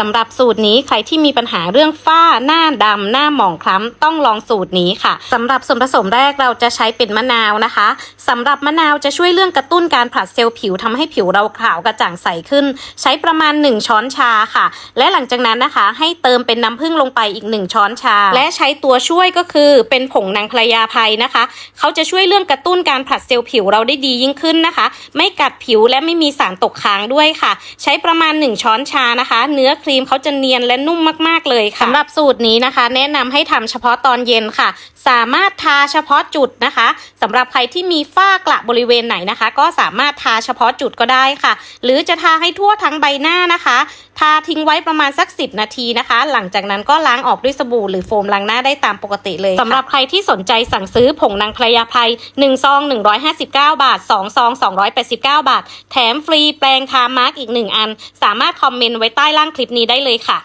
สำหรับสูตรนี้ใครที่มีปัญหาเรื่องฝ้าหน้าดำหน้าหมองคล้ำต้องลองสูตรนี้ค่ะสำหรับส่วนผสมแรกเราจะใช้เป็นมะนาวนะคะสำหรับมะนาวจะช่วยเรื่องกระตุ้นการผลัดเซลล์ผิวทำให้ผิวเราขาวกระจ่างใสขึ้น ใช้ประมาณ 1 ช้อนชาค่ะ และหลังจากนั้นนะคะ ให้เติมเป็นน้ำผึ้งลงไปอีก 1 ช้อนชา และใช้ตัวช่วยก็คือเป็นผงนางพญาภัยนะคะ เขาจะช่วยเรื่องกระตุ้นการผลัดเซลล์ผิวเราได้ดียิ่งขึ้นนะคะ ไม่กัดผิวและไม่มีสารตกค้างด้วยค่ะ ใช้ประมาณ 1 ช้อนชานะคะ เนื้อครีมเขาจะเนียนและนุ่มมากๆเลยค่ะสำหรับสูตรนี้นะคะ แนะนำให้ทำเฉพาะตอนเย็นค่ะ สามารถทาเฉพาะจุดนะคะสำหรับใครที่มีฝ้ากระบริเวณไหนนะคะ ก็สามารถทาเฉพาะจุดก็ได้ค่ะ หรือจะทาให้ทั่วทั้งใบหน้านะคะ ทาทิ้งไว้ประมาณสัก 10 นาทีนะคะ หลังจากนั้นก็ล้างออกด้วยสบู่หรือโฟมล้างหน้าได้ตามปกติเลยสำหรับใครที่สนใจสั่งซื้อผงนางพยาภัย1ซอง 159 บาท 2 ซอง 289 บาท แถมฟรีแปรงคามาร์กอีก 1 อัน สามารถคอมเมนต์ไว้ใต้ล่างคลิปนี้ได้เลยค่ะ